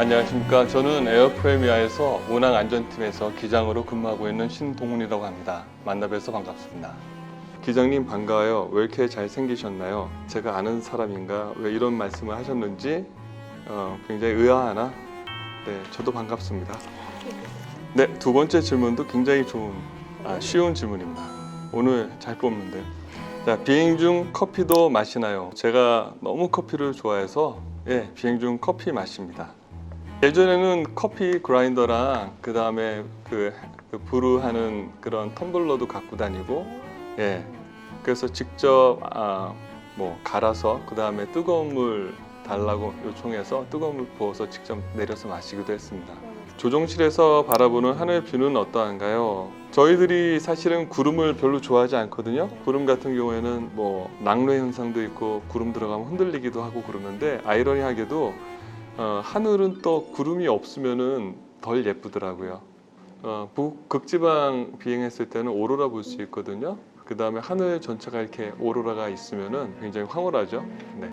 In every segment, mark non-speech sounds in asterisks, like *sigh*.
안녕하십니까. 저는 에어프레미아에서 운항 안전팀에서 기장으로 근무하고 있는 신동훈이라고 합니다. 만나 뵈서 반갑습니다. 기장님 반가워요. 왜 이렇게 잘생기셨나요? 제가 아는 사람인가? 왜 이런 말씀을 하셨는지 어, 굉장히 의아하나? 네, 저도 반갑습니다. 네, 두 번째 질문도 굉장히 좋은, 아, 쉬운 질문입니다. 오늘 잘 뽑는데. 자, 비행 중 커피도 마시나요? 제가 너무 커피를 좋아해서 예, 비행 중 커피 마십니다. 예전에는 커피 그라인더랑 그 다음에 그, 그 브루하는 그런 텀블러도 갖고 다니고 예, 그래서 직접 아, 뭐 갈아서 그 다음에 뜨거운 물 달라고 요청해서 뜨거운 물 부어서 직접 내려서 마시기도 했습니다. 조종실에서 바라보는 하늘 뷰는 어떠한가요? 저희들이 사실은 구름을 별로 좋아하지 않거든요. 구름 같은 경우에는 뭐 낙뢰 현상도 있고 구름 들어가면 흔들리기도 하고 그러는데 아이러니하게도 어, 하늘은 또 구름이 없으면은 덜 예쁘더라고요. 어, 북 극지방 비행했을 때는 오로라 볼 수 있거든요. 그 다음에 하늘 전체가 이렇게 오로라가 있으면은 굉장히 황홀하죠. 네.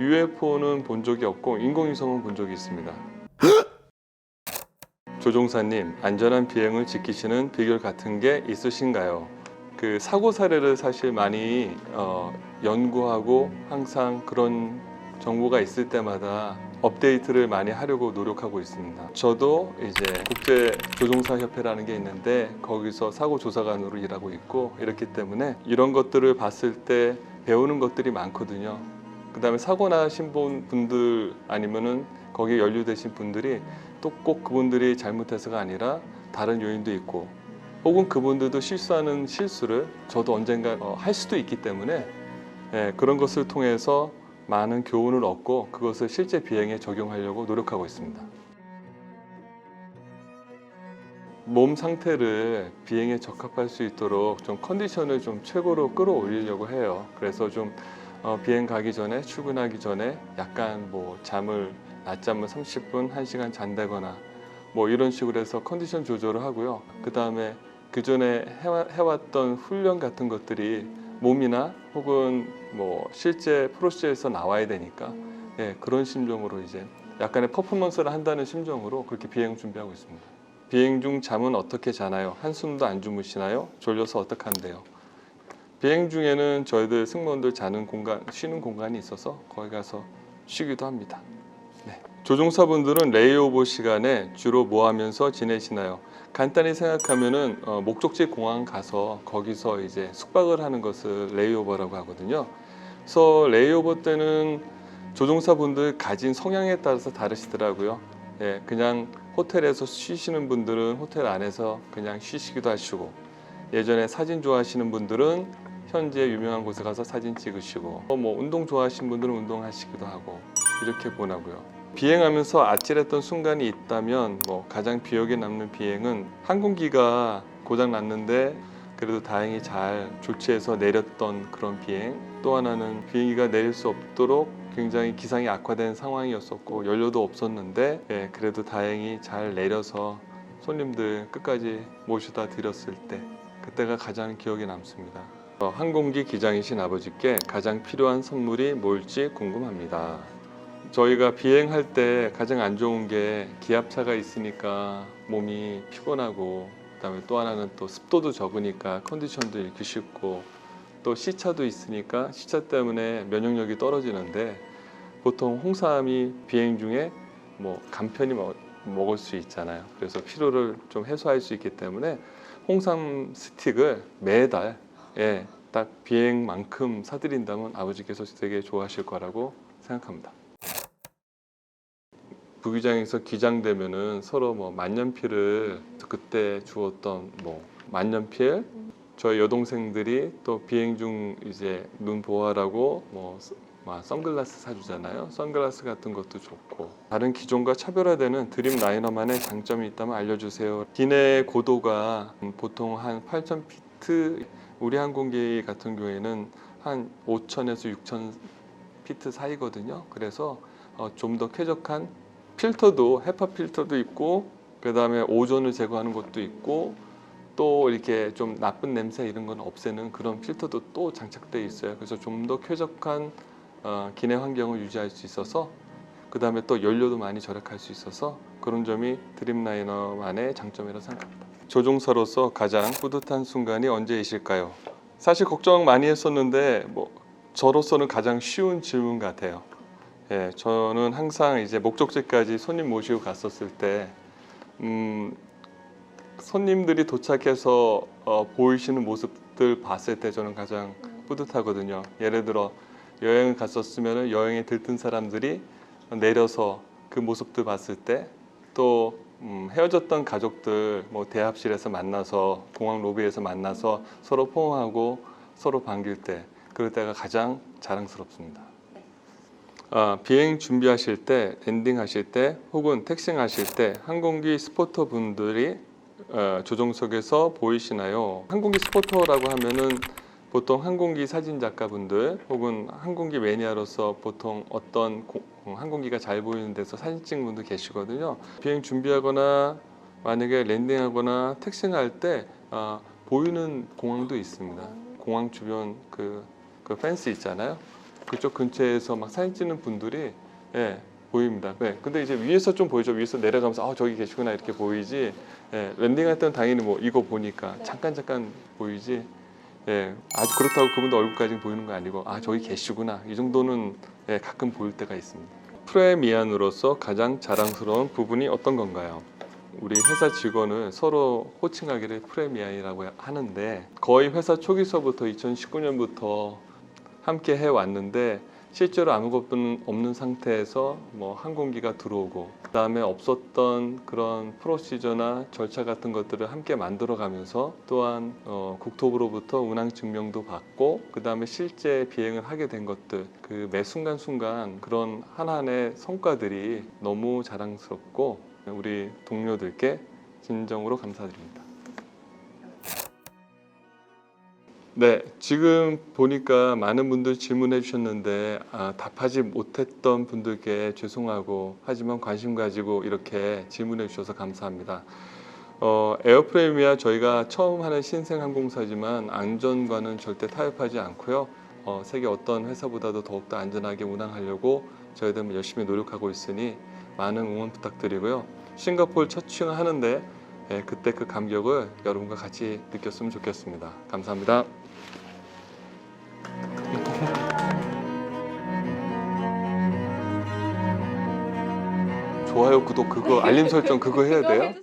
UFO는 본 적이 없고 인공위성은 본 적이 있습니다. *gasps* 조종사님, 안전한 비행을 지키시는 비결 같은 게 있으신가요? 그 사고 사례를 사실 많이 어, 연구하고 항상 그런 정보가 있을 때마다 업데이트를 많이 하려고 노력하고 있습니다. 저도 이제 국제 조종사 협회라는 게 있는데 거기서 사고 조사관으로 일하고 있고 이렇기 때문에 이런 것들을 봤을 때 배우는 것들이 많거든요. 그다음에 사고 나신 분- 분들 아니면은 거기에 연루되신 분들이 또 꼭 그분들이 잘못해서가 아니라 다른 요인도 있고 혹은 그분들도 실수하는 실수를 저도 언젠가 어, 할 수도 있기 때문에 예, 그런 것을 통해서 많은 교훈을 얻고 그것을 실제 비행에 적용하려고 노력하고 있습니다. 몸 상태를 비행에 적합할 수 있도록 좀 컨디션을 좀 최고로 끌어올리려고 해요. 그래서 좀 어, 비행 가기 전에 출근하기 전에 약간 뭐 잠을 낮잠을 30분, 1시간 잔다거나 뭐 이런 식으로 해서 컨디션 조절을 하고요. 그 다음에 그 전에 해왔던 훈련 같은 것들이 몸이나 혹은 뭐 실제 프로세스에서 나와야 되니까 예, 그런 심정으로 이제 약간의 퍼포먼스를 한다는 심정으로 그렇게 비행 준비하고 있습니다. 비행 중 잠은 어떻게 자나요? 한숨도 안 주무시나요? 졸려서 어떻게 한대요? 비행 중에는 저희들 승무원들 자는 공간, 쉬는 공간이 있어서 거기 가서 쉬기도 합니다. 네. 조종사분들은 레이오버 시간에 주로 뭐 하면서 지내시나요? 간단히 생각하면은 어, 목적지 공항 가서 거기서 이제 숙박을 하는 것을 레이오버라고 하거든요. 그래서 레이오버 때는 조종사분들 가진 성향에 따라서 다르시더라고요. 예, 그냥 호텔에서 쉬시는 분들은 호텔 안에서 그냥 쉬시기도 하시고 예전에 사진 좋아하시는 분들은 현재 유명한 곳에 가서 사진 찍으시고 어, 뭐 운동 좋아하시는 분들은 운동하시기도 하고 이렇게 보나고요. 비행하면서 아찔했던 순간이 있다면 뭐 가장 기억에 남는 비행은 항공기가 고장 났는데 그래도 다행히 잘 조치해서 내렸던 그런 비행. 또 하나는 비행기가 내릴 수 없도록 굉장히 기상이 악화된 상황이었었고 연료도 없었는데 예, 그래도 다행히 잘 내려서 손님들 끝까지 모셔다 드렸을 때 그때가 가장 기억에 남습니다. 어, 항공기 기장이신 아버지께 가장 필요한 선물이 뭘지 궁금합니다. 저희가 비행할 때 가장 안 좋은 게 기압차가 있으니까 몸이 피곤하고 그다음에 또 하나는 또 습도도 적으니까 컨디션도 잃기 쉽고 또 시차도 있으니까 시차 때문에 면역력이 떨어지는데 보통 홍삼이 비행 중에 뭐 간편히 먹, 먹을 수 있잖아요. 그래서 피로를 좀 해소할 수 있기 때문에 홍삼 스틱을 매달 예, 딱 비행만큼 사드린다면 아버지께서 되게 좋아하실 거라고 생각합니다. 부기장에서 기장되면은 서로 뭐 만년필을 그때 주었던 뭐 만년필 저희 여동생들이 또 비행 중 이제 눈 보호하라고 뭐 선글라스 사주잖아요. 선글라스 같은 것도 좋고 다른 기종과 차별화되는 드림 라이너만의 장점이 있다면 알려주세요. 기내 고도가 보통 한 8,000피트 우리 항공기 같은 경우에는 한 5,000에서 6,000 피트 사이거든요. 그래서 어, 좀더 쾌적한 필터도 헤파 필터도 있고 그 다음에 오존을 제거하는 것도 있고 또 이렇게 좀 나쁜 냄새 이런 건 없애는 그런 필터도 또 장착돼 있어요. 그래서 좀 더 쾌적한 어, 기내 환경을 유지할 수 있어서 그 다음에 또 연료도 많이 절약할 수 있어서 그런 점이 드림라이너만의 장점이라고 생각합니다. 조종사로서 가장 뿌듯한 순간이 언제이실까요? 사실 걱정 많이 했었는데 뭐 저로서는 가장 쉬운 질문 같아요. 예, 저는 항상 이제 목적지까지 손님 모시고 갔었을 때, 음, 손님들이 도착해서 어, 보이시는 모습들 봤을 때 저는 가장 뿌듯하거든요. 예를 들어 여행을 갔었으면 여행에 들뜬 사람들이 내려서 그 모습들 봤을 때, 또 음, 헤어졌던 가족들 뭐 대합실에서 만나서 공항 로비에서 만나서 서로 포옹하고 서로 반길 때, 그럴 때가 가장 자랑스럽습니다. 아, 비행 준비하실 때, 랜딩 하실 때, 혹은 택싱 하실 때 항공기 스포터 분들이 어, 조종석에서 보이시나요? 항공기 스포터라고 하면은 보통 항공기 사진 작가분들 혹은 항공기 매니아로서 보통 어떤 고- 어, 항공기가 잘 보이는 데서 사진 찍는 분들 계시거든요. 비행 준비하거나 만약에 랜딩하거나 택싱할 때 아, 보이는 공항도 있습니다. 공항 주변 그, 그 펜스 있잖아요. 그쪽 근처에서 막 사진 찍는 분들이 예, 보입니다. 네. 근데 이제 위에서 좀 보이죠. 위에서 내려가면서 아 저기 계시구나 이렇게 보이지. 예, 랜딩할 때는 당연히 뭐 이거 보니까 잠깐 잠깐 보이지. 예, 아주 그렇다고 그분도 얼굴까지 보이는 거 아니고 아 저기 계시구나 이 정도는 예, 가끔 보일 때가 있습니다. 프레미안으로서 가장 자랑스러운 부분이 어떤 건가요? 우리 회사 직원을 서로 호칭하기를 프레미안이라고 하는데 거의 회사 초기서부터 2019년부터 함께 해 왔는데 실제로 아무것도 없는 상태에서 뭐 항공기가 들어오고 그다음에 없었던 그런 프로시저나 절차 같은 것들을 함께 만들어가면서 또한 어, 국토부로부터 운항 증명도 받고 그다음에 실제 비행을 하게 된 것들 그 매 순간 순간 그런 하나하나의 성과들이 너무 자랑스럽고 우리 동료들께 진정으로 감사드립니다. 네, 지금 보니까 많은 분들 질문해 주셨는데 아, 답하지 못했던 분들께 죄송하고 하지만 관심 가지고 이렇게 질문해 주셔서 감사합니다. 어, 에어프레임이야 저희가 처음 하는 신생 항공사지만 안전과는 절대 타협하지 않고요. 어, 세계 어떤 회사보다도 더욱더 안전하게 운항하려고 저희들 열심히 노력하고 있으니 많은 응원 부탁드리고요. 싱가포르 첫 취항하는데 예, 그때 그 감격을 여러분과 같이 느꼈으면 좋겠습니다. 감사합니다. 좋아요, 구독 그거 알림 설정 그거 해야 돼요?